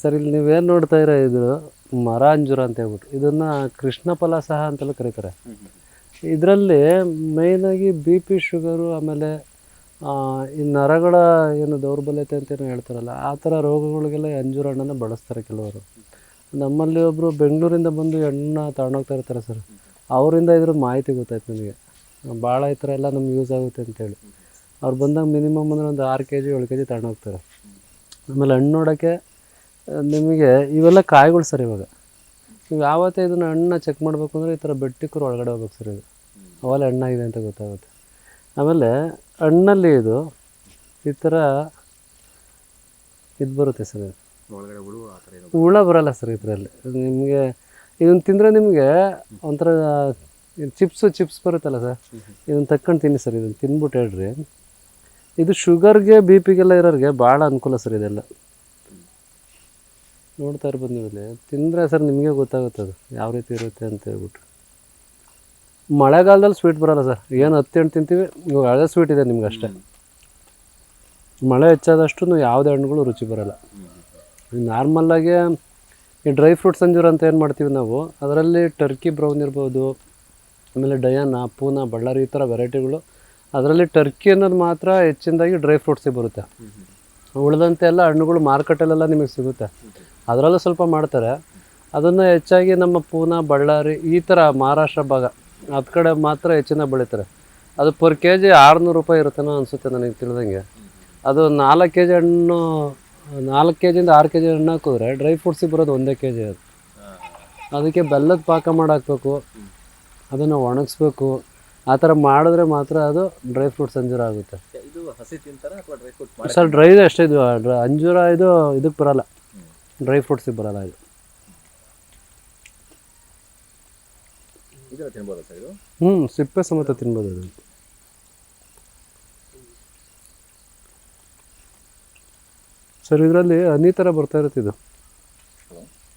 Sir, ಇಲ್ಲಿ ನೀವೇನು ನೋಡ್ತಾ ಇರೋ ಇದು ಮರ ಅಂಜೂರ ಅಂತ ಹೇಳ್ಬಿಟ್ಟು, ಇದನ್ನು ಕೃಷ್ಣ ಸಹ ಅಂತಲೂ ಕರೀತಾರೆ. ಇದರಲ್ಲಿ ಮೇಯ್ನಾಗಿ ಬಿ ಪಿ ಶುಗರು ಆಮೇಲೆ ಈ ನರಗಳ ಏನು ದೌರ್ಬಲ್ಯತೆ ಅಂತ ಏನು ಹೇಳ್ತಾರಲ್ಲ, ಆ ಥರ ರೋಗಗಳಿಗೆಲ್ಲ ಅಂಜೂರ ಹಣ್ಣನ್ನು ಬಳಸ್ತಾರೆ ಕೆಲವರು. ನಮ್ಮಲ್ಲಿ ಒಬ್ಬರು ಬೆಂಗಳೂರಿಂದ ಬಂದು ಎಣ್ಣೆ ತಗೊಂಡೋಗ್ತಾ ಇರ್ತಾರೆ ಸರ್. ಅವರಿಂದ ಇದ್ರ ಮಾಹಿತಿ ಗೊತ್ತಾಯ್ತು ನನಗೆ ಭಾಳ ಈ ಥರ ಎಲ್ಲ ನಮ್ಗೆ ಯೂಸ್ ಆಗುತ್ತೆ ಅಂತೇಳಿ. ಅವ್ರು ಬಂದಾಗ ಮಿನಿಮಮ್ ಅಂದರೆ ಒಂದು ಆರು ಕೆ ಜಿ ಏಳು ಕೆ ಜಿ ತಗೊಂಡೋಗ್ತಾರೆ. ಆಮೇಲೆ ಹಣ್ಣು ನೋಡೋಕ್ಕೆ ನಿಮಗೆ ಇವೆಲ್ಲ ಕಾಯಿಗಳು ಸರ್ ಇವಾಗ. ನೀವು ಯಾವತ್ತೇ ಇದನ್ನು ಹಣ್ಣನ್ನ ಚೆಕ್ ಮಾಡಬೇಕು ಅಂದರೆ ಈ ಥರ ಬೆಟ್ಟಿಕ್ಕರು ಒಳಗಡೆ ಹೋಗ್ಬೇಕು ಸರ್ ಇದು. ಅವೆಲ್ಲ ಹಣ್ಣಾಗಿದೆ ಅಂತ ಗೊತ್ತಾಗುತ್ತೆ. ಆಮೇಲೆ ಹಣ್ಣಲ್ಲಿ ಇದು ಈ ಥರ ಇದು ಬರುತ್ತೆ ಸರ್ ಇದು. ಹುಳು ಬರಲ್ಲ ಸರ್ ಇದರಲ್ಲಿ. ನಿಮಗೆ ಇದನ್ನ ತಿಂದರೆ ನಿಮಗೆ ಒಂಥರ ಚಿಪ್ಸು ಚಿಪ್ಸ್ ಬರುತ್ತಲ್ಲ ಸರ್. ಇದನ್ನು ತಕ್ಕೊಂಡು ತಿನ್ನಿ ಸರ್ ಇದನ್ನು ತಿನ್ಬಿಟ್ಟು ಹೇಳ್ರಿ. ಇದು ಶುಗರ್ಗೆ ಬಿ ಪಿಗೆಲ್ಲ ಇರೋರಿಗೆ ಭಾಳ ಅನುಕೂಲ ಸರ್ ಇದೆಲ್ಲ. ನೋಡ್ತಾ ಇರ್ಬೋದು ನೀವು ತಿಂದರೆ ಸರ್ ನಿಮಗೆ ಗೊತ್ತಾಗುತ್ತೆ ಅದು ಯಾವ ರೀತಿ ಇರುತ್ತೆ ಅಂತ ಹೇಳ್ಬಿಟ್ಟು. ಮಳೆಗಾಲದಲ್ಲಿ ಸ್ವೀಟ್ ಬರೋಲ್ಲ ಸರ್. ಏನು ಹತ್ತಿ ಹಣ್ಣು ತಿಂತೀವಿ, ಇವಾಗ ಹಳೆ ಸ್ವೀಟ್ ಇದೆ ನಿಮ್ಗೆ ಅಷ್ಟೇ. ಮಳೆ ಹೆಚ್ಚಾದಷ್ಟು ಯಾವುದೇ ಹಣ್ಣುಗಳು ರುಚಿ ಬರೋಲ್ಲ. ನಾರ್ಮಲ್ಲಾಗಿ ಈ ಡ್ರೈ ಫ್ರೂಟ್ ಸಂಜೂರ ಅಂತ ಏನು ಮಾಡ್ತೀವಿ ನಾವು, ಅದರಲ್ಲಿ ಟರ್ಕಿ ಬ್ರೌನ್ ಇರ್ಬೋದು, ಆಮೇಲೆ ಡಯಾನ ಪೂನಾ ಬಳ್ಳಾರಿ ಈ ಥರ ವೆರೈಟಿಗಳು ಅದರಲ್ಲಿ ಟರ್ಕಿ ಅನ್ನೋದು ಮಾತ್ರ ಹೆಚ್ಚಿನದಾಗಿ ಡ್ರೈ ಫ್ರೂಟ್ಸಿಗೆ ಬರುತ್ತೆ. ಉಳಿದಂತೆ ಎಲ್ಲ ಹಣ್ಣುಗಳು ಮಾರ್ಕೆಟಲ್ಲೆಲ್ಲ ನಿಮಗೆ ಸಿಗುತ್ತೆ. ಅದರಲ್ಲೂ ಸ್ವಲ್ಪ ಮಾಡ್ತಾರೆ. ಅದನ್ನು ಹೆಚ್ಚಾಗಿ ನಮ್ಮ ಪೂನಾ ಬಳ್ಳಾರಿ ಈ ಥರ ಮಹಾರಾಷ್ಟ್ರ ಭಾಗ ಅದ ಕಡೆ ಮಾತ್ರ ಹೆಚ್ಚಿನ ಬೆಳೀತಾರೆ. ಅದು ಪರ್ ಕೆ ಜಿ ಆರುನೂರು ರೂಪಾಯಿ ಇರುತ್ತೆನೋ ಅನಿಸುತ್ತೆ ನನಗೆ ತಿಳಿದಂಗೆ. ಅದು ನಾಲ್ಕು ಕೆ ಜಿ ಹಣ್ಣು ನಾಲ್ಕು ಕೆ ಜಿಯಿಂದ ಆರು ಕೆ ಜಿ ಹಣ್ಣು ಹಾಕಿದ್ರೆ ಡ್ರೈ ಫ್ರೂಟ್ಸಿಗೆ ಬರೋದು ಒಂದೇ ಕೆ ಜಿ ಅದು ಅದಕ್ಕೆ ಬೆಲ್ಲದ ಪಾಕ ಮಾಡಾಕ್ಬೇಕು. ಅದನ್ನು ಒಣಗಿಸ್ಬೇಕು. ಆ ಥರ ಮಾಡಿದ್ರೆ ಮಾತ್ರ ಅದು ಡ್ರೈ ಫ್ರೂಟ್ಸ್ ಅಂಜೂರ ಆಗುತ್ತೆ. ಇದು ಹಸಿ ತಿಂತಾರ ಅಥವಾ ಡ್ರೈ ಫ್ರೂಟ್ಸ್ ಸರ್ ಡ್ರೈ ಅಷ್ಟೇ ಇದು ಅಂಜೂರ ಇದು ಇದಕ್ಕೆ ಬರಲ್ಲ. ಡ್ರೈ ಫ್ರೂಟ್ಸಿಗೆ ಬರಲ್ಲ ಇದು. ಹ್ಞೂ ಸಿಪ್ಪೆ ಸಮೇತ ತಿನ್ಬೋದು ಅದು. ಸರ್ ಇದರಲ್ಲಿ ಹನಿ ಥರ ಬರ್ತಾ ಇರುತ್ತೆ ಇದು.